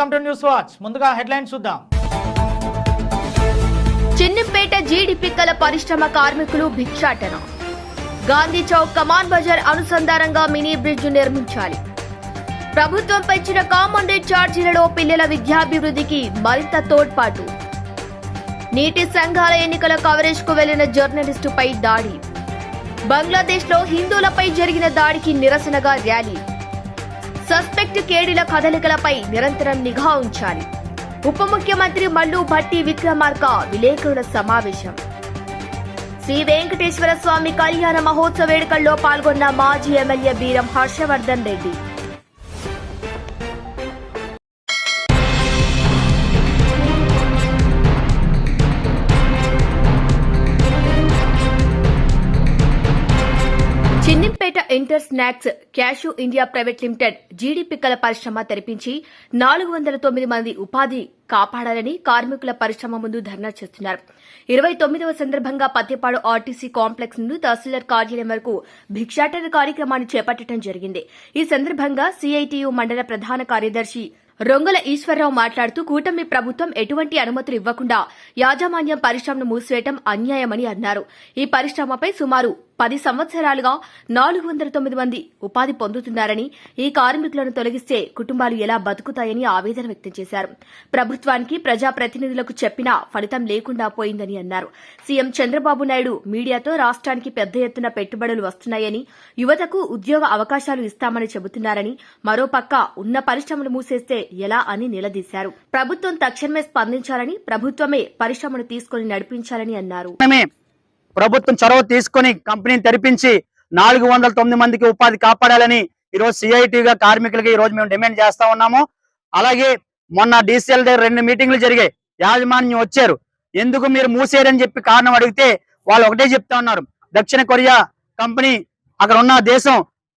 Welcome to news watch ముందుగా headlines చూద్దాం. చిన్నిపేట జీడిపిక్కల పరిశ్రమ కార్మికులు భిక్షాటన. గాంధీ చౌక్ కమాన్ బజార్ అనుసంధానంగా మినీ బ్రిడ్జ్ నిర్మించాలి. ప్రభుత్వం పెంచిన కామన్ రేట్ ఛార్జీలలో పిల్లల విద్యాభివృద్ధికి మరింత తోడ్పాటు. నీటి సంఘాల ఎన్నికల కవరేజ్కు వెళ్ళిన జర్నలిస్టుపై దాడి. బంగ్లాదేశ్లో హిందువులపై జరిగిన దాడికి నిరసనగా ర్యాలీ. సస్పెక్ట్ కేడీల కదలికలపై నిరంతరం నిఘా ఉంచాలి. ఉప ముఖ్యమంత్రి మల్లు భట్టి విక్రమార్క విలేకరుల సమావేశం. శ్రీ వెంకటేశ్వర స్వామి కళ్యాణ మహోత్సవ వేడుకల్లో పాల్గొన్న మాజీ MLA Beeram Harshavardhan Reddy. Inter snacks cashew India private limited జీడీపిక్కల పరిశ్రమ తెరిపించి నాలుగు వందల తొమ్మిది మంది ఉపాధి కాపాడాలని కార్మికుల పరిశ్రమ ముందు ధర్నా చేస్తున్నారు. ఇరవై తొమ్మిదవ సందర్భంగా పత్తిపాడు ఆర్టీసీ కాంప్లెక్స్ నుండి తహసీల్దార్ కార్యాలయం వరకు భిక్షాటన కార్యక్రమాన్ని చేపట్టడం జరిగింది. ఈ సందర్భంగా సీఐటియు మండల ప్రధాన కార్యదర్శి రొంగల ఈశ్వరరావు మాట్లాడుతూ కూటమి ప్రభుత్వం ఎటువంటి అనుమతులు ఇవ్వకుండా యాజమాన్యం పరిశ్రమను మూసివేయటం అన్యాయమని అన్నారు. ఈ పరిశ్రమపై సుమారు పది సంవత్సరాలుగా నాలుగు వందల తొమ్మిది మంది ఉపాధి పొందుతున్నారని ఈ కార్మికులను తొలగిస్తే కుటుంబాలు ఎలా బతుకుతాయని ఆవేదన వ్యక్తం చేశారు. ప్రభుత్వానికి ప్రజాప్రతినిధులకు చెప్పినా ఫలితం లేకుండా పోయిందని అన్నారు. సీఎం చంద్రబాబు నాయుడు మీడియాతో రాష్ట్రానికి పెద్ద ఎత్తున పెట్టుబడులు వస్తున్నాయని యువతకు ఉద్యోగ అవకాశాలు ఇస్తామని చెబుతున్నారని మరోపక్క ఉన్న పరిశ్రమలు మూసేస్తే ఎలా అని నిలదీశారు. ప్రభుత్వం తక్షణమే స్పందించాలని ప్రభుత్వమే పరిశ్రమను తీసుకుని నడిపించాలని అన్నారు. ప్రభుత్వం చొరవ తీసుకొని కంపెనీని తెరిపించి నాలుగు వందల తొమ్మిది మందికి ఉపాధి కాపాడాలని ఈరోజు సిఐటిగా కార్మికులకి ఈ రోజు మేము డిమాండ్ చేస్తా ఉన్నాము. అలాగే మొన్న డీసీఎల్ దగ్గర రెండు మీటింగ్లు జరిగాయి. యాజమాన్యం వచ్చారు. ఎందుకు మీరు మూసేయరని చెప్పి కారణం అడిగితే వాళ్ళు ఒకటే చెప్తా ఉన్నారు. దక్షిణ కొరియా కంపెనీ అక్కడ ఉన్న దేశం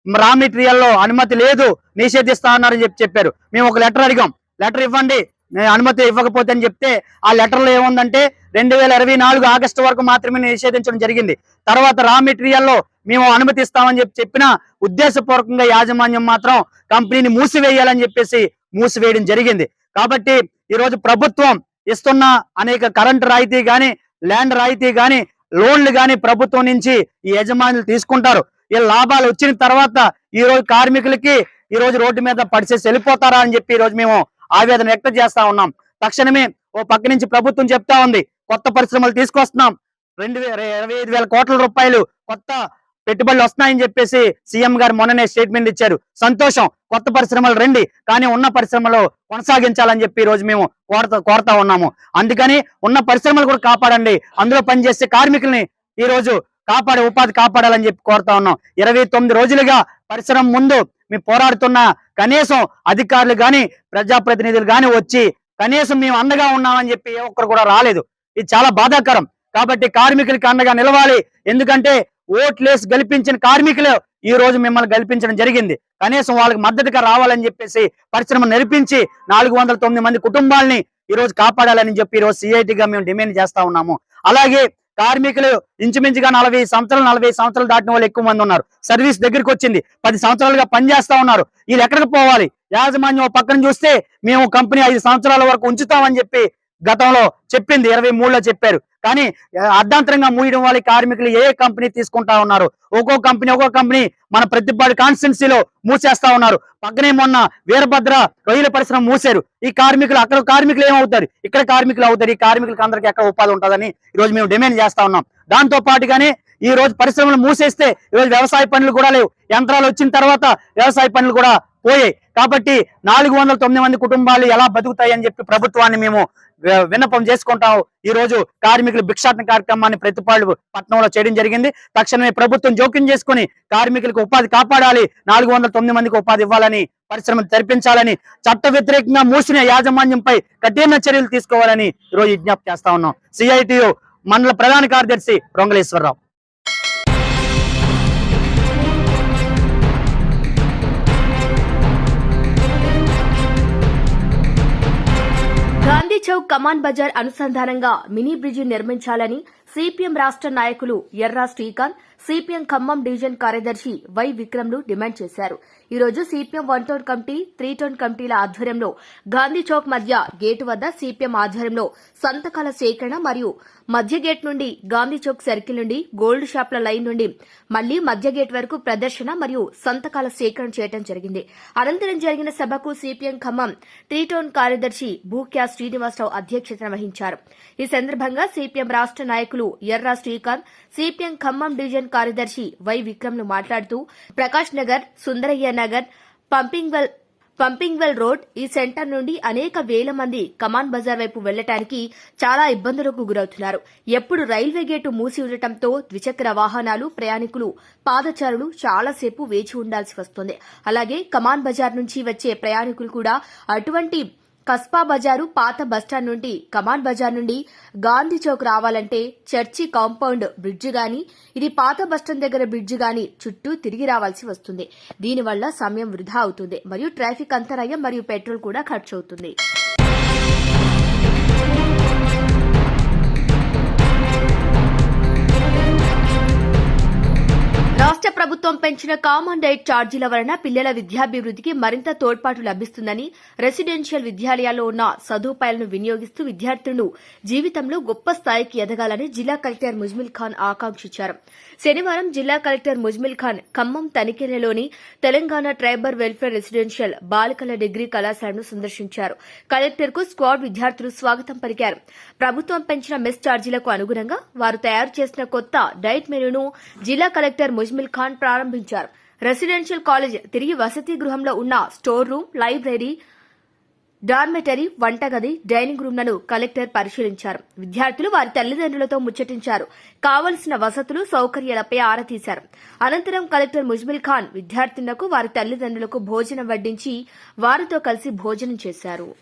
రా మెటీరియల్లో అనుమతి లేదు నిషేధిస్తా ఉన్నారని చెప్పి చెప్పారు. మేము ఒక లెటర్ అడిగాం. లెటర్ ఇవ్వండి అనుమతి ఇవ్వకపోతే అని చెప్తే ఆ లెటర్లో ఏముందంటే రెండు వేల ఇరవై నాలుగు ఆగస్టు వరకు మాత్రమే నిషేధించడం జరిగింది. తర్వాత రా మెటీరియల్లో మేము అనుమతిస్తామని చెప్పి చెప్పిన ఉద్దేశపూర్వకంగా యాజమాన్యం మాత్రం కంపెనీని మూసివేయాలని చెప్పేసి మూసివేయడం జరిగింది. కాబట్టి ఈ రోజు ప్రభుత్వం ఇస్తున్న అనేక కరెంట్ రాయితీ కానీ ల్యాండ్ రాయితీ కానీ లోన్లు కానీ ప్రభుత్వం నుంచి ఈ యజమానులు తీసుకుంటారు. ఈ లాభాలు వచ్చిన తర్వాత ఈ రోజు కార్మికులకి ఈ రోజు రోడ్డు మీద పడిచేసి వెళ్ళిపోతారా అని చెప్పి ఈ రోజు మేము ఆవేదన వ్యక్తం చేస్తా ఉన్నాం. తక్షణమే ఓ పక్క నుంచి ప్రభుత్వం చెప్తా ఉంది. కొత్త పరిశ్రమలు తీసుకొస్తున్నాం. రెండు వేల ఇరవై ఐదు వేల కోట్ల రూపాయలు కొత్త పెట్టుబడులు వస్తున్నాయని చెప్పేసి సీఎం గారు మొన్ననే స్టేట్మెంట్ ఇచ్చారు. సంతోషం. కొత్త పరిశ్రమలు రండి. కానీ ఉన్న పరిశ్రమలు కొనసాగించాలని చెప్పి ఈ రోజు మేము కోరతా కోరుతా ఉన్నాము. అందుకని ఉన్న పరిశ్రమలు కూడా కాపాడండి. అందులో పనిచేసే కార్మికుల్ని ఈ రోజు కాపాడే ఉపాధి కాపాడాలని చెప్పి కోరుతా ఉన్నాం. ఇరవై తొమ్మిది రోజులుగా పరిశ్రమ ముందు మేము పోరాడుతున్న కనీసం అధికారులు కానీ ప్రజాప్రతినిధులు కానీ వచ్చి కనీసం మేము అండగా ఉన్నామని చెప్పి ఏ ఒక్కరు కూడా రాలేదు. ఇది చాలా బాధాకరం. కాబట్టి కార్మికులకి అండగా నిలవాలి. ఎందుకంటే ఓట్లేసి గెలిపించిన కార్మికులు ఈ రోజు మిమ్మల్ని గెలిపించడం జరిగింది. కనీసం వాళ్ళకి మద్దతుగా రావాలని చెప్పేసి పరిశ్రమ నడిపించి నాలుగు వందల తొమ్మిది మంది కుటుంబాలని ఈ రోజు కాపాడాలని చెప్పి ఈ రోజు సిఐటిగా మేము డిమాండ్ చేస్తా ఉన్నాము. అలాగే కార్మికులు ఇంచుమించుగా నలభై సంవత్సరాలు నలభై సంవత్సరాలు దాటిన వాళ్ళు ఎక్కువ మంది ఉన్నారు. సర్వీస్ దగ్గరికి వచ్చింది. పది సంవత్సరాలుగా పనిచేస్తా ఉన్నారు. వీళ్ళు ఎక్కడికి పోవాలి? యాజమాన్యం పక్కన చూస్తే మేము కంపెనీ ఐదు సంవత్సరాల వరకు ఉంచుతామని చెప్పి గతంలో చెప్పింది ఇరవై మూడులో చెప్పారు. కానీ అర్ధాంతరంగా మూయడం వల్ల కార్మికులు ఏ కంపెనీ తీసుకుంటా ఉన్నారు? ఒక్కో కంపెనీ ఒక్కో కంపెనీ మన ప్రతిపాడు కాన్స్టిట్యున్సీలో మూసేస్తా ఉన్నారు. పక్కనే మొన్న వీరభద్ర రొయ్యల పరిశ్రమ మూసారు ఈ కార్మికులు అక్కడ కార్మికులు ఏమవుతారు? ఇక్కడ కార్మికులు అవుతారు. ఈ కార్మికులకు అందరికి ఎక్కడ ఉపాధి ఉంటుందని ఈ రోజు మేము డిమాండ్ చేస్తా ఉన్నాం. దాంతో పాటుగానే ఈ రోజు పరిశ్రమలు మూసేస్తే ఈరోజు వ్యవసాయ పనులు కూడా లేవు. యంత్రాలు వచ్చిన తర్వాత వ్యవసాయ పనులు కూడా పోయాయి. కాబట్టి నాలుగు వందల తొమ్మిది మంది కుటుంబాలు ఎలా బతుకుతాయి అని చెప్పి ప్రభుత్వాన్ని మేము విన్నపం చేసుకుంటాం. ఈ రోజు కార్మికులు భిక్షాటన కార్యక్రమాన్ని ప్రతిపాడు పట్టణంలో చేయడం జరిగింది. తక్షణమే ప్రభుత్వం జోక్యం చేసుకుని కార్మికులకు ఉపాధి కాపాడాలి. నాలుగు వందల తొమ్మిది మందికి ఉపాధి ఇవ్వాలని పరిశ్రమలు తెరిపించాలని చట్ట వ్యతిరేకంగా మూసిన యాజమాన్యంపై కఠిన చర్యలు తీసుకోవాలని ఈరోజు రోజు విజ్ఞప్తి చేస్తా ఉన్నాం. సిఐటియు మండల ప్రధాన కార్యదర్శి రొంగలేశ్వరరావు. గాంధీ చౌక్ కమాన్ బజార్ అనుసంధానంగా మినీ బ్రిడ్జ్ నిర్మించాలని సిపిఎం రాష్ట్ర నాయకులు ఎర్రా శ్రీకాంత్ సిపిఎం ఖమ్మం డివిజన్ కార్యదర్శి వై విక్రమ్లు డిమాండ్ చేశారు. ఈ రోజు CPM one town committee three town కమిటీల ఆధ్వర్యంలో గాంధీ చౌక్ మధ్య గేటు వద్ద సిపిఎం ఆధ్వర్యంలో సంతకాల సేకరణ మరియు మధ్య గేట్ నుండి గాంధీ చౌక్ సర్కిల్ నుండి గోల్డ్ షాప్ల లైన్ నుండి మళ్ళీ మధ్య గేట్ వరకు ప్రదర్శన మరియు సంతకాల సేకరణ చేయడం జరిగింది. అనంతరం జరిగిన సభకు సిపిఎం ఖమ్మం త్రీ టౌన్ కార్యదర్శి భూక్యా శ్రీనివాసరావు అధ్యక్షతన వహించారు. ఈ సందర్భంగా సిపిఎం రాష్ట్ర నాయకులు ఎర్రా శ్రీకాంత్ సిపిఎం ఖమ్మం డివిజన్ కార్యదర్శి వై విక్రమ్లు మాట్లాడుతూ Prakash Nagar Sundarayya Nagar pumping well pumping well road ఈ సెంటర్ నుండి అనేక వేల మంది కమాన్ బజార్ వైపు వెళ్ళటానికి చాలా ఇబ్బందులకు గురవుతున్నారు. ఎప్పుడు రైల్వే గేటు మూసి ఉండటంతో ద్విచక్ర వాహనాలు ప్రయాణికులు పాదచారులు చాలాసేపు వేచి ఉండాల్సి వస్తుంది. అలాగే కమాన్ బజార్ నుంచి వచ్చే ప్రయాణికులు కూడా అటువంటి కస్బా బజారు పాత బస్టాండ్ నుండి కమాండ్ బజార్ నుండి గాంధీ చౌక్ రావాలంటే చర్చి కాంపౌండ్ బ్రిడ్జ్ గాని ఇది పాత బస్టాండ్ దగ్గర బ్రిడ్జ్ గాని చుట్టూ తిరిగి రావాల్సి వస్తుంది. దీనివల్ల సమయం వృధా అవుతుంది. మరియు ట్రాఫిక్ అంతరాయం మరియు పెట్రోల్ కూడా ఖర్చు అవుతుంది. రాష్ట్ర ప్రభుత్వం పెంచిన కామన్ డైట్ ఛార్జీల వలన పిల్లల విద్యాభివృద్ధికి మరింత తోడ్పాటు లభిస్తుందని రెసిడెన్షియల్ విద్యాలయాల్లో ఉన్న సదుపాయాలను వినియోగిస్తూ విద్యార్థులను జీవితంలో గొప్ప స్థాయికి ఎదగాలని జిల్లా కలెక్టర్ ముజ్మిల్ ఖాన్ ఆకాంక్షించారు. శనివారం జిల్లా కలెక్టర్ ముజ్మిల్ ఖాన్ ఖమ్మం తనికెరలోని తెలంగాణ ట్రైబల్ వెల్ఫేర్ రెసిడెన్షియల్ బాలికల డిగ్రీ కళాశాలను సందర్శించారు. కలెక్టర్కు స్క్వాడ్ విద్యార్థులు స్వాగతం పలికారు. ప్రభుత్వం పెంచిన మెస్ ఛార్జీలకు అనుగుణంగా వారు తయారు చేసిన కొత్త డైట్ మెనూను జిల్లా కలెక్టర్ ముజ్మిల్ ఖాన్ ప్రారంభించారు. రెసిడెన్షియల్ కాలేజ్ తిరిగి వసతి గృహంలో ఉన్న స్టోర్ రూమ్ లైబ్రరీ డార్మెటరీ వంటగది డైనింగ్ రూమ్లను కలెక్టర్ పరిశీలించారు. విద్యార్థులు వారి తల్లిదండ్రులతో ముచ్చటించారు. కావలసిన వసతులు సౌకర్యాలపై ఆరా తీశారు. అనంతరం కలెక్టర్ ముజ్మిల్ ఖాన్ విద్యార్థినులకు వారి తల్లిదండ్రులకు భోజనం వడ్డించి వారితో కలిసి భోజనం చేశారు.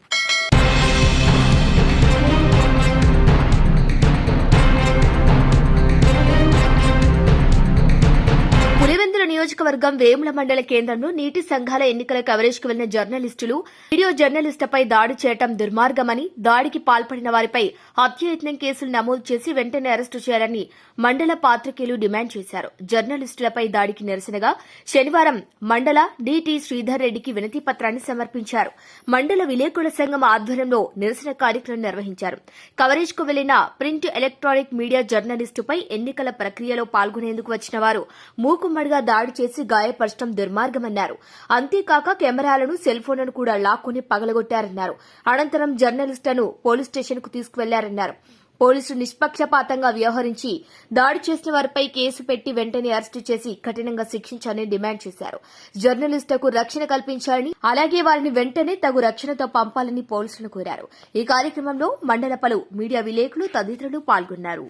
నియోజకవర్గం వేముల మండల కేంద్రంలో నీటి సంఘాల ఎన్నికల కవరేజ్కు వెళ్ళిన జర్నలిస్టులు వీడియో జర్నలిస్టుపై దాడి చేయడం దుర్మార్గమని దాడికి పాల్పడిన వారిపై హత్యయత్నం కేసులు నమోదు చేసి వెంటనే అరెస్టు చేయాలని మండల పాత్రికేయులు డిమాండ్ చేశారు. జర్నలిస్టులపై దాడికి నిరసనగా శనివారం మండల డిటి శ్రీధర్ రెడ్డికి వినతి పత్రాన్ని సమర్పించారు. మండల విలేకరుల సంఘం ఆధ్వర్యంలో నిరసన కార్యక్రమం నిర్వహించారు. కవరేజ్కు వెళ్ళిన ప్రింట్ ఎలక్ట్రానిక్ మీడియా జర్నలిస్టుపై ఎన్నికల ప్రక్రియలో పాల్గొనేందుకు వచ్చిన వారు మూకుమ్మడిగా దాడి చేసి గాయపరచడం దుర్మార్గమన్నారు. అంతేకాక కెమెరాలను సెల్ ఫోన్లను కూడా లాక్కుని పగలగొట్టారన్నారు. అనంతరం జర్నలిస్టులను పోలీస్ స్టేషన్కు తీసుకువెళ్ళారన్నారు. పోలీసులు నిష్పక్షపాతంగా వ్యవహరించి దాడి చేసిన వారిపై కేసు పెట్టి వెంటనే అరెస్టు చేసి కఠినంగా శిక్షించాలని డిమాండ్ చేశారు. జర్నలిస్టులకు రక్షణ కల్పించాలని అలాగే వారిని వెంటనే తగు రక్షణతో పంపాలని పోలీసులను కోరారు. ఈ కార్యక్రమంలో మండల పలు మీడియా విలేకరులు తదితరులు పాల్గొన్నారు.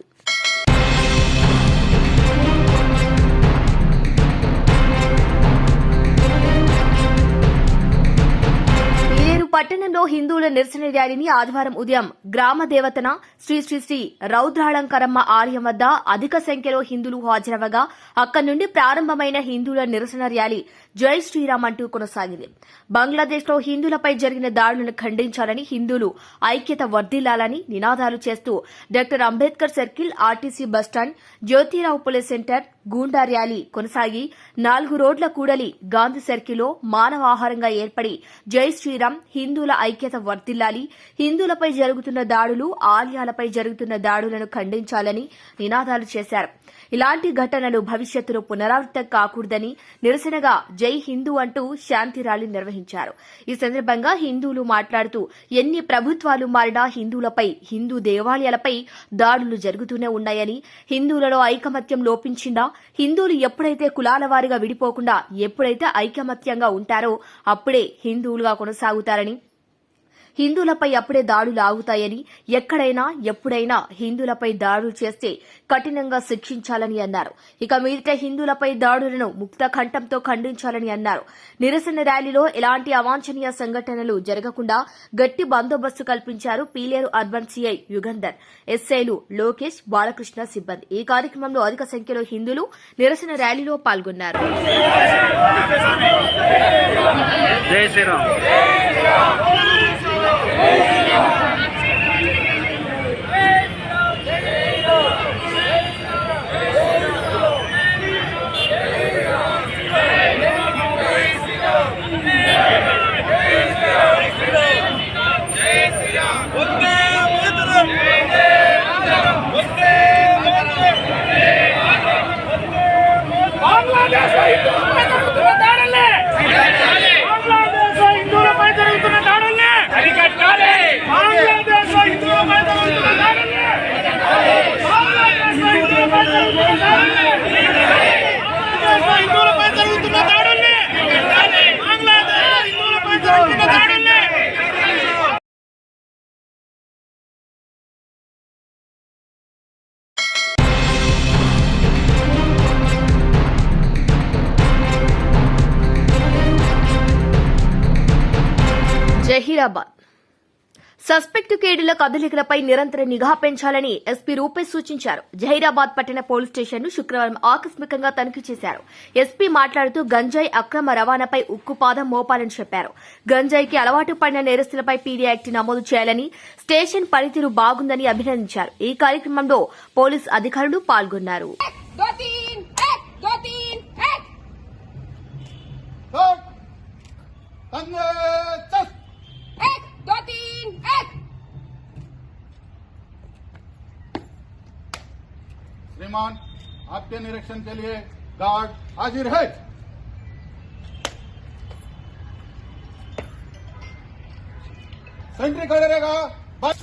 పట్టణంలో హిందువుల నిరసన ర్యాలీని ఆదివారం ఉదయం గ్రామ దేవతన శ్రీ శ్రీ శ్రీ రౌద్రాళంకరమ్మ ఆలయం వద్ద అధిక సంఖ్యలో హిందువులు హాజరవగా అక్కడి నుండి ప్రారంభమైన హిందువుల నిరసన ర్యాలీ జై శ్రీరామ్ అంటూ కొనసాగింది. బంగ్లాదేశ్లో హిందువులపై జరిగిన దాడులను ఖండించాలని హిందువులు ఐక్యత వర్ధిల్లాలని నినాదాలు చేస్తూ doctor Ambedkar circle RTC bus stand Jyotirao Phule centre goonda rally కొనసాగి నాలుగు రోడ్ల కూడలి గాంధీ సర్కిల్లో మానవాహారంగా ఏర్పడి జై శ్రీరామ్ హిందువుల ఐక్యత వర్ధిల్లాలి హిందువులపై జరుగుతున్న దాడులు ఆలయాలపై జరుగుతున్న దాడులను ఖండించాలని నినాదాలు చేశారు. ఇలాంటి ఘటనలు భవిష్యత్తులో పునరావృతం కాకూడదని నిరసనగా జై హిందూ అంటూ శాంతి ర్యాలీ నిర్వహించారు. ఈ సందర్భంగా హిందువులు మాట్లాడుతూ ఎన్ని ప్రభుత్వాలు మారినా హిందువులపై హిందూ దేవాలయాలపై దాడులు జరుగుతూనే ఉన్నాయని హిందువులలో ఐకమత్యం లోపించిందా హిందువులు ఎప్పుడైతే కులాల వారిగా విడిపోకుండా ఎప్పుడైతే ఐకమత్యంగా ఉంటారో అప్పుడే హిందువులుగా కొనసాగుతారని హిందువులపై అప్పుడే దాడులు ఆగుతాయని ఎక్కడైనా ఎప్పుడైనా హిందువులపై దాడులు చేస్తే కఠినంగా శిక్షించాలని అన్నారు. ఇక మీదట హిందువులపై దాడులను ముక్త కంఠంతో ఖండించాలని అన్నారు. నిరసన ర్యాలీలో ఎలాంటి అవాంఛనీయ సంఘటనలు జరగకుండా గట్టి బందోబస్తు కల్పించారు పీలేరు అర్బన్ సిఐ యుగంధర్. ఎస్ఐలు లోకేష్ బాలకృష్ణ సిబ్బంది. ఈ కార్యక్రమంలో అధిక సంఖ్యలో హిందువులు నిరసన ర్యాలీలో పాల్గొన్నారు. జై శ్రీరామ్. Let's go! జరుగుతున్న దాడుల్ని జహీరాబాద్ సస్పెక్టు కేడుల కదలికలపై నిరంతర నిఘా పెంచాలని ఎస్పీ రూపేష్ సూచించారు. జహీరాబాద్ పట్టణ పోలీస్ స్టేషన్ను శుక్రవారం ఆకస్మికంగా తనిఖీ చేశారు. ఎస్పీ మాట్లాడుతూ గంజాయి అక్రమ రవాణాపై ఉక్కుపాదం మోపాలని చెప్పారు. గంజాయికి అలవాటు పడిన నేరస్తులపై పీడీ యాక్ట్ నమోదు చేయాలని స్టేషన్ పనితీరు బాగుందని అభినందించారు. ఈ కార్యక్రమంలో పోలీస్ అధికారులు పాల్గొన్నారు. श्रीमान आपके निरीक्षण के लिए गार्ड हाजिर है। सेंट्री खड़े रहेगा। बस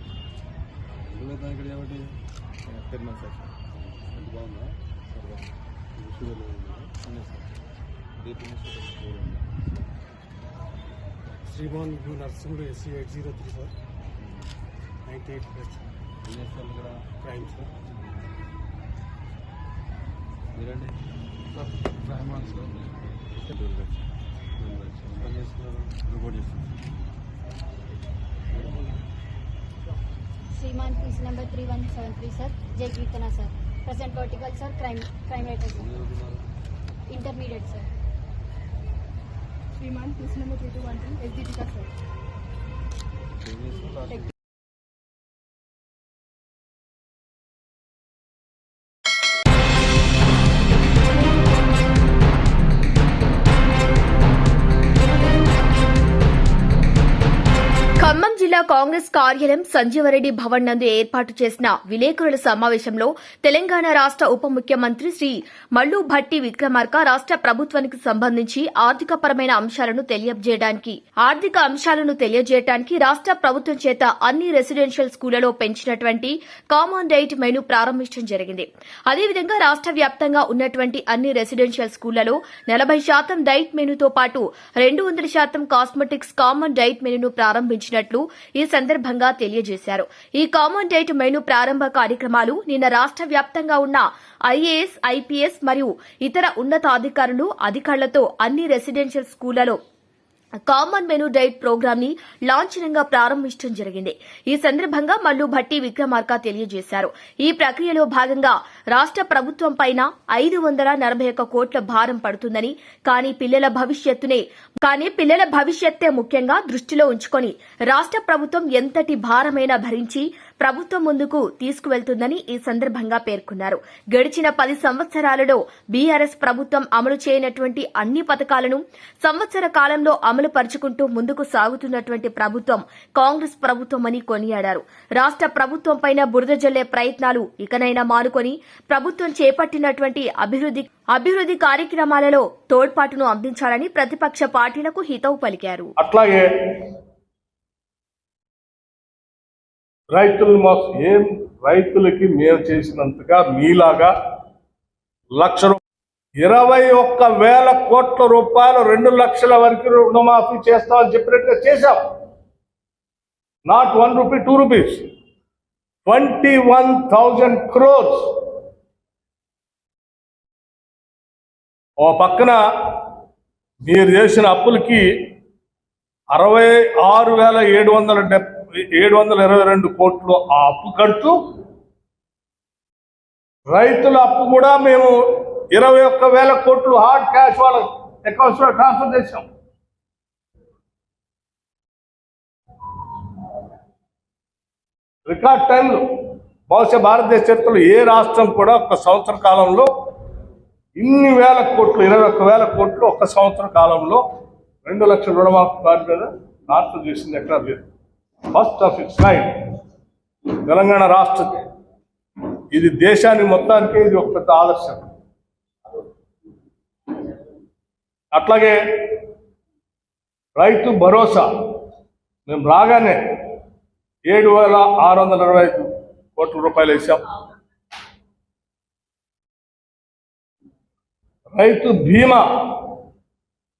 ఏమవుతుంది ఇక్కడ కాబట్టి? పెర్మనెంట్ సెక్షన్ అంటే బాగుందా? సరే. Sugar Shriman U Narsing SC eight zero three sir. Ninety eight plus ఇక్కడ? Crime sir. మీరండి? రెహమాన్ సార్ రిపోర్ట్ చేస్తున్నాను Shriman PC number three one seven three sir Jay Keerthana sir present vertical sir crime crime writer sir intermediate sir Shriman PC number three two one three S D T का sir Congress కార్యాలయం సంజీవరెడ్డి భవన్ నందు ఏర్పాటు చేసిన విలేకరుల సమావేశంలో తెలంగాణ రాష్ట ఉప ముఖ్యమంత్రి శ్రీ మల్లు భట్టి విక్రమార్క రాష్ట ప్రభుత్వానికి సంబంధించి ఆర్థికపరమైన అంశాలను తెలియజేయడానికి ఆర్థిక అంశాలను తెలియజేయడానికి రాష్ట ప్రభుత్వం చేత అన్ని రెసిడెన్షియల్ స్కూళ్ళలో పెంచినటువంటి కామన్ డైట్ మెను ప్రారంభించడం జరిగింది. అదేవిధంగా రాష్ట వ్యాప్తంగా ఉన్నటువంటి అన్ని రెసిడెన్షియల్ స్కూళ్ళలో నలభై శాతం డైట్ మెనూతో పాటు రెండు వందల శాతం కాస్మెటిక్స్ కామన్ డైట్ మెనూను ప్రారంభించినట్లు ఈ సందర్భంగా తెలియజేశారు. ఈ కామన్ డైట్ మెనూ ప్రారంభ కార్యక్రమాలు నిన్న రాష్ట వ్యాప్తంగా ఉన్న ఐఏఎస్ ఐపీఎస్ మరియు ఇతర ఉన్నతాధికారులు అధికారులతో అన్ని రెసిడెన్షియల్ స్కూళ్ళలో కామన్ మెనూ డైట్ ప్రోగ్రామ్ని లాంఛనంగా ప్రారంభించడం జరిగింది. ఈ సందర్భంగా మల్లు భట్టి విక్రమార్క తెలియజేశారు. ఈ ప్రక్రియలో భాగంగా రాష్ట ప్రభుత్వం పైన ఐదు వందల నలభై ఒక్క కోట్ల భారం పడుతుందని కానీ పిల్లల భవిష్యత్తునే కానీ పిల్లల భవిష్యత్తే ముఖ్యంగా దృష్టిలో ఉంచుకొని రాష్ట ప్రభుత్వం ఎంతటి భారమైనా భరించి ప్రభుత్వం ముందుకు తీసుకువెళ్తుందని ఈ సందర్భంగా పేర్కొన్నారు. గడిచిన పది సంవత్సరాలలో బీఆర్ఎస్ ప్రభుత్వం అమలు చేయనటువంటి అన్ని పథకాలను సంవత్సర కాలంలో అమలు పరుచుకుంటూ ముందుకు సాగుతున్నటువంటి ప్రభుత్వం కాంగ్రెస్ ప్రభుత్వం అని కొనియాడారు. రాష్ట్ర ప్రభుత్వంపైన బురద జల్లే ప్రయత్నాలు ఇకనైనా మానుకొని ప్రభుత్వం చేపట్టినటువంటి అభివృద్ధి అభివృద్ధి కార్యక్రమాలలో తోడ్పాటును అందించాలని ప్రతిపక్ష పార్టీలకు హితవు పలికారు. అట్లాగే రైతులు మోసం ఏం రైతులకి మేము చేసినంతగా మీలాగా లక్ష ఇరవై ఒక్క వేల కోట్ల రూపాయలు రెండు లక్షల వరకు రుణమాఫీ చేస్తామని చెప్పినట్టుగా చేశాం. Not one rupee two rupees. Twenty one thousand crores. ఓ పక్కన మీరు చేసిన అప్పులకి అరవై ఆరు వేల ఏడు వందల డెబ్బై ఏడు వందల ఇరవై రెండు కోట్లు ఆ అప్పు కడుతూ రైతుల అప్పు కూడా మేము ఇరవై ఒక్క వేల కోట్లు హార్డ్ క్యాష్ వాళ్ళ అకౌంట్స్లో ట్రాన్స్ఫర్ చేసాం రికార్డ్ టైంలో బహుశా భారతదేశ చరిత్రలో ఏ రాష్ట్రం కూడా ఒక సంవత్సర కాలంలో ఇన్ని వేల కోట్లు ఇరవై ఒక్క వేల కోట్లు ఒక సంవత్సర కాలంలో రెండు లక్షల రుణమాఫీ కార్డు మీద ట్రాన్స్ఫర్ చేసింది ఎక్కడ లేదు. First of it's nine Telangana రాష్ట్ర ఇది దేశానికి మొత్తానికి ఇది ఒక పెద్ద ఆదర్శం. అట్లాగే రైతు భరోసా మేము రాగానే ఏడు వేల ఆరు వందల ఇరవై ఐదు కోట్ల రూపాయలు వేసాం. రైతు బీమా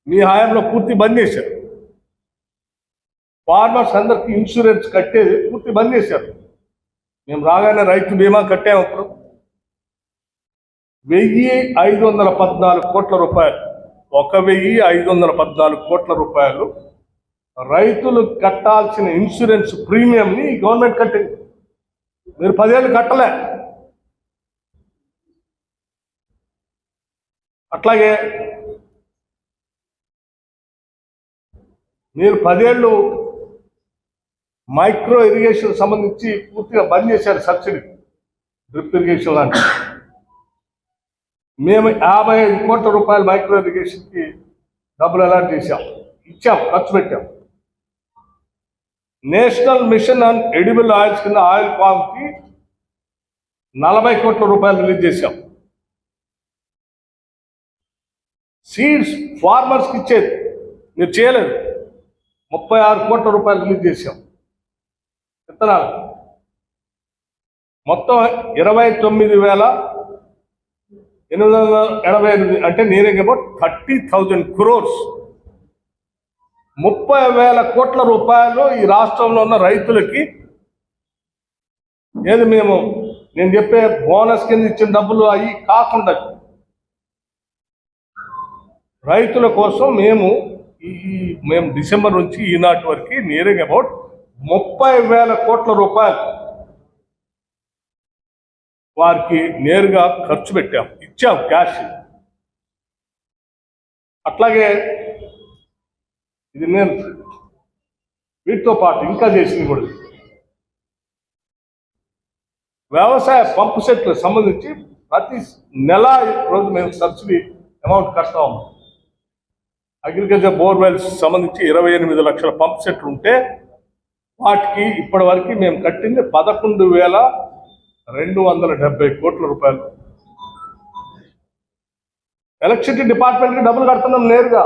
మీ హయాంలో పూర్తి బంద్ చేశారు. ఫార్మర్స్ అందరికి ఇన్సూరెన్స్ కట్టేది పూర్తి బంద్ చేశారు. మేము రాగానే రైతు బీమా కట్టాము అప్పుడు. వెయ్యి ఐదు వందల పద్నాలుగు కోట్ల రూపాయలు. ఒక వెయ్యి ఐదు వందల పద్నాలుగు కోట్ల రూపాయలు రైతులు కట్టాల్సిన ఇన్సూరెన్స్ ప్రీమియంని గవర్నమెంట్ కట్టింది. మీరు పదేళ్ళు కట్టలే. అట్లాగే మీరు పదేళ్ళు మైక్రో ఇరిగేషన్ సంబంధించి పూర్తిగా బంద్ చేశారు సబ్సిడీ. డ్రిప్ ఇరిగేషన్ లాంటి. మేము యాభై ఐదు కోట్ల రూపాయలు మైక్రో ఇరిగేషన్కి డబ్బులు అలాట్ చేశాం. ఇచ్చాం ఖర్చు పెట్టాం. National mission on edible oils కింద ఆయిల్ పామ్కి నలభై కోట్ల రూపాయలు రిలీజ్ చేశాం. సీడ్స్ ఫార్మర్స్కి ఇచ్చేది. మీరు చేయలేదు. ముప్పై ఆరు కోట్ల రూపాయలు రిలీజ్ చేశాం. విత్తనాలు మొత్తం ఇరవై తొమ్మిది వేల ఎనిమిది వందల ఎనభై ఎనిమిది అంటే nearing about thirty thousand crores. ముప్పై వేల కోట్ల రూపాయలు ఈ రాష్ట్రంలో ఉన్న రైతులకి ఏది మేము నేను చెప్పే బోనస్ కింద ఇచ్చిన డబ్బులు అవి కాకుండా రైతుల కోసం మేము ఈ మేము డిసెంబర్ నుంచి ఈనాటి వరకు నియరింగ్ అబౌట్ ముప్పై వేల కోట్ల రూపాయలు వారికి నేరుగా ఖర్చు పెట్టాం ఇచ్చాం క్యాష్. అట్లాగే ఇది నేను వీటితో పాటు ఇంకా చేసింది కూడా. వ్యవసాయ పంపు సెట్లకు సంబంధించి ప్రతి నెల రోజు మేము సబ్సిడీ అమౌంట్ కడతా ఉన్నాం. అగ్రికల్చర్ బోర్వెల్స్ సంబంధించి ఇరవై ఎనిమిది లక్షల పంప్ సెట్లు ఉంటే వాటికి ఇప్పటి వరకు మేము కట్టింది పదకొండు వేల రెండు వందల డెబ్బై కోట్ల రూపాయలు. ఎలక్ట్రిసిటీ డిపార్ట్మెంట్కి డబ్బులు కడుతున్నాం నేరుగా.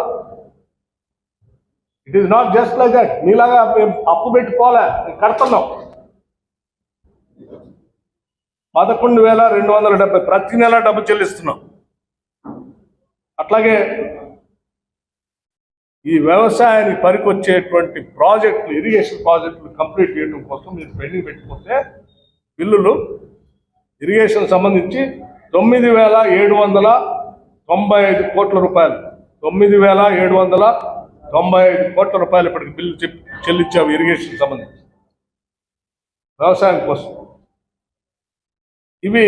It is not just like that మీలాగా మేము అప్పు పెట్టుకోలే కడుతున్నాం. పదకొండు వేల రెండు వందల డెబ్బై ప్రతి నెల డబ్బు చెల్లిస్తున్నాం. అట్లాగే ఈ వ్యవసాయానికి పనికొచ్చేటువంటి ప్రాజెక్టులు ఇరిగేషన్ ప్రాజెక్టులు కంప్లీట్ చేయడం కోసం మీరు పెండింగ్ పెట్టుకుంటే బిల్లులు ఇరిగేషన్ సంబంధించి తొమ్మిది వేల ఏడు వందల తొంభై ఐదు కోట్ల రూపాయలు. తొమ్మిది వేల ఏడు వందల తొంభై ఐదు కోట్ల రూపాయలు ఇప్పటికి బిల్లు చెప్- చెల్లించాము ఇరిగేషన్ సంబంధించి. వ్యవసాయం కోసం. ఇవి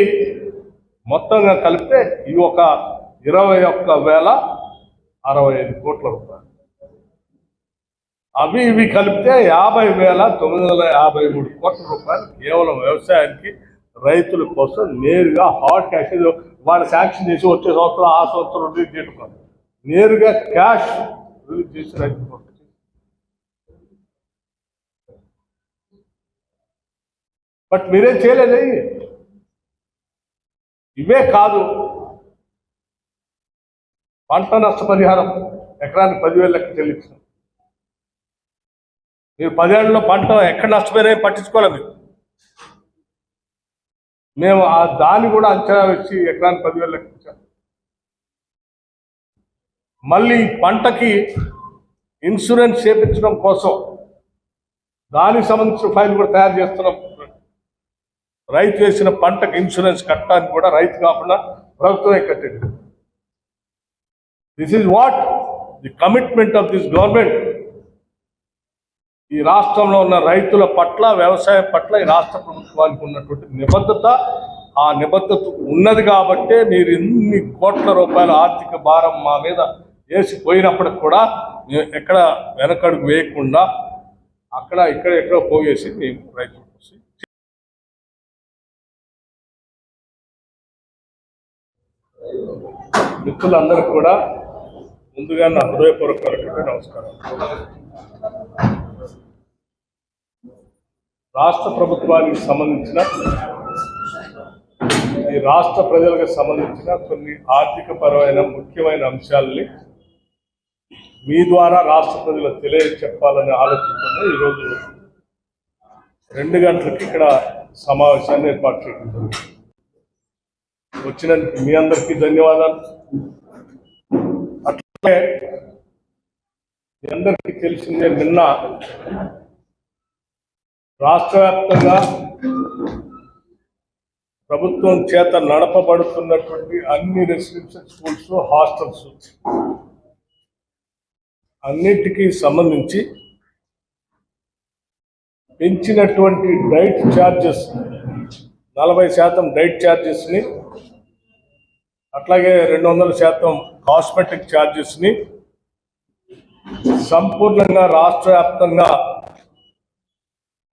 మొత్తంగా కలిపితే ఇవి ఒక ఇరవై ఒక్క వేల అరవై ఐదు కోట్ల రూపాయలు. అవి ఇవి కలిపితే యాభై వేల తొమ్మిది వందల యాభై మూడు కోట్ల రూపాయలు కేవలం వ్యవసాయానికి రైతుల కోసం నేరుగా హార్డ్ క్యాష్ వాళ్ళు వాళ్ళ శాంక్షన్ చేసి వచ్చే సంవత్సరం ఆ సంవత్సరం రిలీజ్ చేయడం నేరుగా క్యాష్ రిలీజ్ చేసి రైతుల కోసం. బట్ మీరేం చేయలేదు? ఇవే కాదు. పంట నష్టపరిహారం ఎకరానికి పదివేల లెక్క చెల్లించిన మీరు పదేళ్ళలో పంట ఎక్కడ నష్టపోయినా పట్టించుకోవాలి మీరు. మేము ఆ దాన్ని కూడా అంచనా వేసి ఎకరానికి పదివేలు లెక్కించాం. మళ్ళీ పంటకి ఇన్సూరెన్స్ చేపించడం కోసం దానికి సంబంధించిన ఫైల్ కూడా తయారు చేస్తున్నాం. రైతు వేసిన పంటకు ఇన్సూరెన్స్ కట్టడానికి కూడా రైతు కాకుండా ప్రభుత్వమే కట్టండి this is what the commitment of this government ఈ రాష్ట్రంలో ఉన్న రైతుల పట్ల వ్యవసాయం పట్ల ఈ రాష్ట్ర ప్రభుత్వానికి ఉన్నటువంటి నిబద్ధత ఆ నిబద్ధత ఉన్నది కాబట్టే మీరు ఇన్ని కోట్ల రూపాయల ఆర్థిక భారం మా మీద వేసి పోయినప్పటికి కూడా మేము ఎక్కడ వెనకడుగు వేయకుండా అక్కడ ఇక్కడ ఎక్కడో పోగేసి మేము రైతుల మిత్రులందరికీ కూడా ముందుగా నా హృదయపూర్వక నమస్కారం రాష్ట్ర ప్రభుత్వానికి సంబంధించిన ఈ రాష్ట్ర ప్రజలకు సంబంధించిన కొన్ని ఆర్థిక పరమైన ముఖ్యమైన అంశాలని మీ ద్వారా రాష్ట్ర ప్రజలకు తెలియ చెప్పాలని ఆలోచనతో ఈరోజు రెండు గంటలకి ఇక్కడ సమావేశాన్ని ఏర్పాటు చేయడం జరిగింది. వచ్చినందుకు మీ అందరికీ ధన్యవాదాలు. అట్లే మీ అందరికీ తెలిసిందే నిన్న రాష్ట్ర వ్యాప్తంగా ప్రభుత్వం చేత నడపబడుతున్నటువంటి అన్ని రెసిడెన్షియల్ స్కూల్స్ హాస్టల్స్. అన్నిటికీ సంబంధించి పెంచినటువంటి డైట్ ఛార్జెస్ నలభై శాతం డైట్ ఛార్జెస్ని అట్లాగే రెండు వందల శాతం కాస్మెటిక్ ఛార్జెస్ని సంపూర్ణంగా రాష్ట్ర వ్యాప్తంగా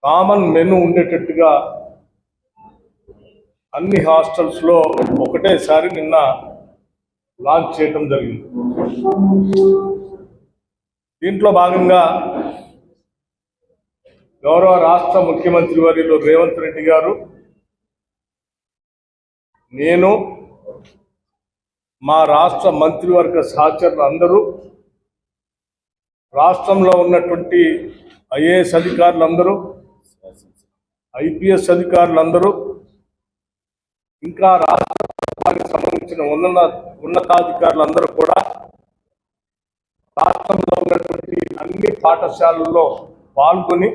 కామన్ మెను ఉండేటట్టుగా అన్ని హాస్టల్స్లో ఒకటేసారి నిన్న లాంచ్ చేయటం జరిగింది. దీంట్లో భాగంగా గౌరవ రాష్ట్ర ముఖ్యమంత్రి వర్యులు రేవంత్ రెడ్డి గారు నేను మా రాష్ట్ర మంత్రివర్గ సహచరులు అందరూ రాష్ట్రంలో ఉన్నటువంటి ఐఏఎస్ అధికారులందరూ ఐపీఎస్ అధికారులందరూ ఇంకా రాష్ట్రానికి సంబంధించిన ఉన్న ఉన్నతాధికారులందరూ కూడా రాష్ట్రంలో ఉన్నటువంటి అన్ని పాఠశాలల్లో పాల్గొని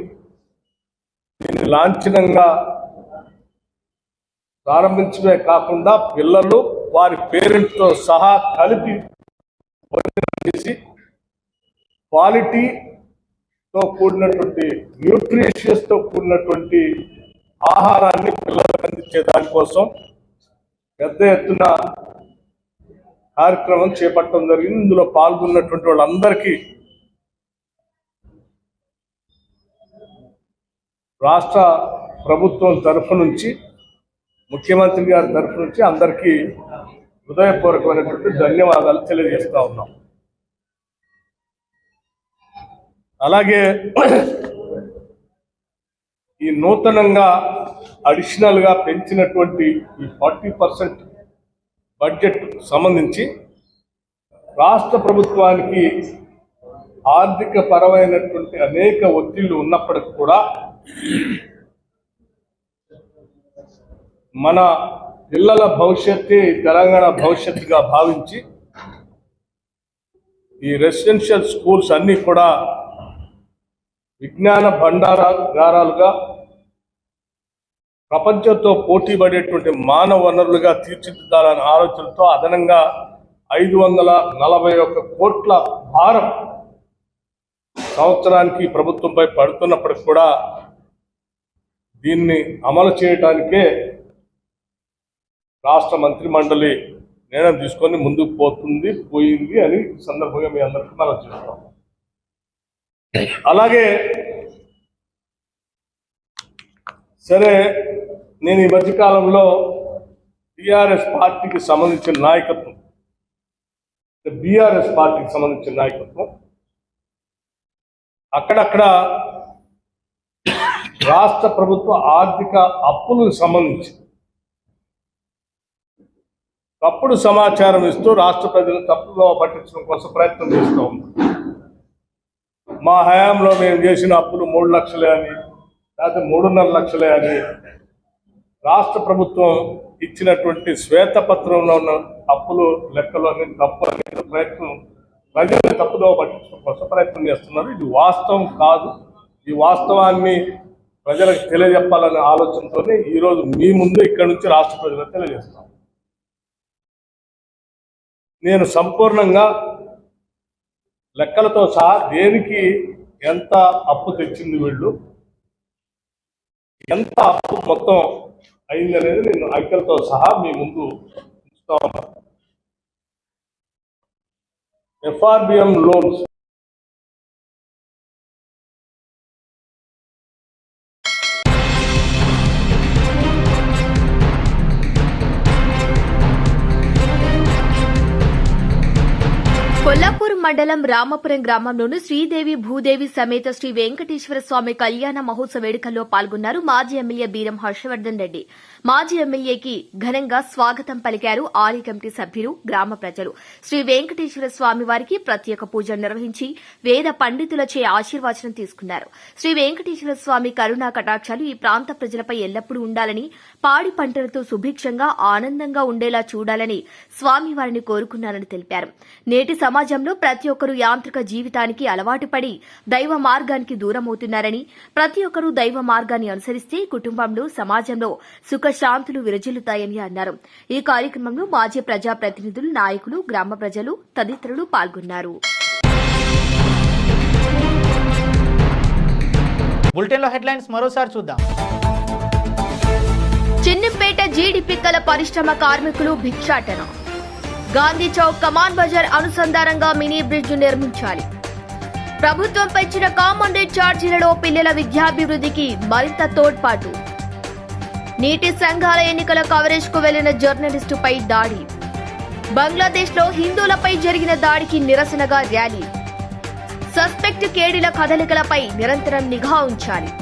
దీన్ని లాంఛనంగా ప్రారంభించడమే కాకుండా పిల్లలు వారి పేరెంట్స్తో సహా కలిపి క్వాలిటీ తో కూడినటువంటి న్యూట్రిషియస్తో కూడినటువంటి ఆహారాన్ని పిల్లలకు అందించే దానికోసం పెద్ద ఎత్తున కార్యక్రమం చేపట్టడం జరిగింది. ఇందులో పాల్గొన్నటువంటి వాళ్ళందరికీ రాష్ట్ర ప్రభుత్వం తరఫు నుంచి ముఖ్యమంత్రి గారి తరఫు నుంచి అందరికీ హృదయపూర్వకమైనటువంటి ధన్యవాదాలు తెలియజేస్తా ఉన్నాం. అలాగే ఈ నూతనంగా అడిషనల్గా పెంచినటువంటి ఈ ఫార్టీ పర్సెంట్ బడ్జెట్ సంబంధించి రాష్ట్ర ప్రభుత్వానికి ఆర్థిక పరమైనటువంటి అనేక ఒత్తిళ్ళు ఉన్నప్పటికీ కూడా మన పిల్లల భవిష్యత్తే తెలంగాణ భవిష్యత్తుగా భావించి ఈ రెసిడెన్షియల్ స్కూల్స్ అన్నీ కూడా విజ్ఞాన భండారాగారాలుగా ప్రపంచంతో పోటీ పడేటువంటి మానవ వనరులుగా తీర్చిదిద్దాలనే ఆలోచనతో అదనంగా ఐదు వందల నలభై ఒక్క కోట్ల భారం సంవత్సరానికి ప్రభుత్వంపై పడుతున్నప్పటికి కూడా దీన్ని అమలు చేయడానికే రాష్ట్ర మంత్రి మండలి నిర్ణయం తీసుకొని ముందుకు పోతుంది పోయింది అని సందర్భంగా మీ అందరికీ మనం చేస్తాం అలాగే సరే నేను ఈ మధ్యకాలంలో బీఆర్ఎస్ పార్టీకి సంబంధించిన నాయకత్వం బీఆర్ఎస్ పార్టీకి సంబంధించిన నాయకత్వం అక్కడక్కడ రాష్ట్ర ప్రభుత్వ ఆర్థిక అప్పులకు సంబంధించి తప్పుడు సమాచారం ఇస్తూ రాష్ట్ర ప్రజలను తప్పుగా పట్టించడం కోసం ప్రయత్నం చేస్తూ ఉంది మా హయాంలో మేము చేసిన అప్పులు మూడు లక్షలే అని లేకపోతే మూడున్నర లక్షలే అని రాష్ట్ర ప్రభుత్వం ఇచ్చినటువంటి శ్వేతపత్రంలో ఉన్న అప్పులు లెక్కలు తప్పు అనే ప్రయత్నం ప్రజల్ని తప్పుదో పట్టించడం కోసం ప్రయత్నం చేస్తున్నారు. ఇది వాస్తవం కాదు. ఈ వాస్తవాన్ని ప్రజలకు తెలియజెప్పాలనే ఆలోచనతోనే ఈరోజు మీ ముందు ఇక్కడి నుంచి రాష్ట్ర ప్రజలకు తెలియజేస్తాం నేను సంపూర్ణంగా లెక్కలతో సహా దేనికి ఎంత అప్పు తెచ్చింది వీళ్ళు? ఎంత అప్పు మొత్తం అయింది అనేది నేను అంకెలతో సహా మీ ముందు ఉంచుతా ఉన్నాను ఎఫ్ఆర్బిఎం లోన్స్ మండలం రామపురం గ్రామంలోని శ్రీదేవి భూదేవి సమేత శ్రీ వెంకటేశ్వర స్వామి కళ్యాణ మహోత్సవ వేడుకల్లో పాల్గొన్నారు మాజీ ఎమ్మెల్యే బీరం హర్షవర్ధన్ రెడ్డి. మాజీ ఎమ్మెల్యేకి ఘనంగా స్వాగతం పలికారు ఆలయ కమిటీ సభ్యులు గ్రామ ప్రజలు. శ్రీ వెంకటేశ్వర స్వామి వారికి ప్రత్యేక పూజలు నిర్వహించి వేద పండితులచే ఆశీర్వచనం తీసుకున్నారు. శ్రీ వెంకటేశ్వర స్వామి కరుణా కటాక్షాలు ఈ ప్రాంత ప్రజలపై ఎల్లప్పుడూ ఉండాలని పాడి పంటలతో సుభిక్షంగా ఆనందంగా ఉండేలా చూడాలని స్వామివారిని కోరుకున్నారని తెలిపారు. నేటి సమాజంలో ప్రతి ఒక్కరూ యాంత్రిక జీవితానికి అలవాటు పడి దైవ మార్గానికి దూరమవుతున్నారని ప్రతి ఒక్కరూ దైవ మార్గాన్ని అనుసరిస్తే కుటుంబంలో సమాజంలో సుఖశాంతులు విరజిల్లుతాయని అన్నారు. ఈ కార్యక్రమంలో మాజీ ప్రజాప్రతినిధులు నాయకులు గ్రామ ప్రజలు తదితరులు పాల్గొన్నారు. బులెటిన్లో హెడ్లైన్స్ మరోసారి చూద్దాం. చిన్నిపేట జీడి పిక్కల పరిశ్రమ కార్మికులు భిక్షాటన. గాంధీ చౌక్ కమాన్ బజార్ అనుసంధానంగా మినీ బ్రిడ్జ్ నిర్మించాలి. ప్రభుత్వం పెంచిన కామన్ ఛార్జీలలో పిల్లల విద్యాభివృద్ధికి మరింత తోడ్పాటు. నీటి సంఘాల ఎన్నికల కవరేజ్కు వెళ్ళిన జర్నలిస్టుపై దాడి. బంగ్లాదేశ్లో హిందువులపై జరిగిన దాడికి నిరసనగా ర్యాలీ. సస్పెక్ట్ కేడీల కదలికలపై నిరంతరం నిఘా ఉంచాలి.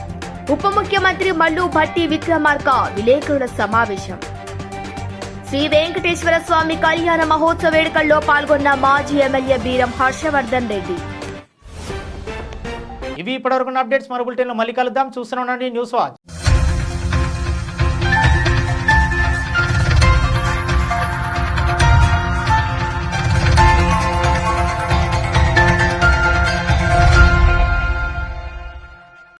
ఉప ముఖ్యమంత్రి మల్లు భట్టి విక్రమార్క విలేకరుల సమావేశం. శ్రీ వెంకటేశ్వర స్వామి కళ్యాణ మహోత్సవ వేడుకల్లో పాల్గొన్న మాజీ ఎమ్మెల్యే బీరం హర్షవర్ధన్ రెడ్డి. ఇవి ఇప్పటివరకు అప్డేట్స్ మరో బులెటిన్లో మళ్ళీ కలుద్దాం. చూస్తూనే ఉండండి న్యూస్ వాచ్.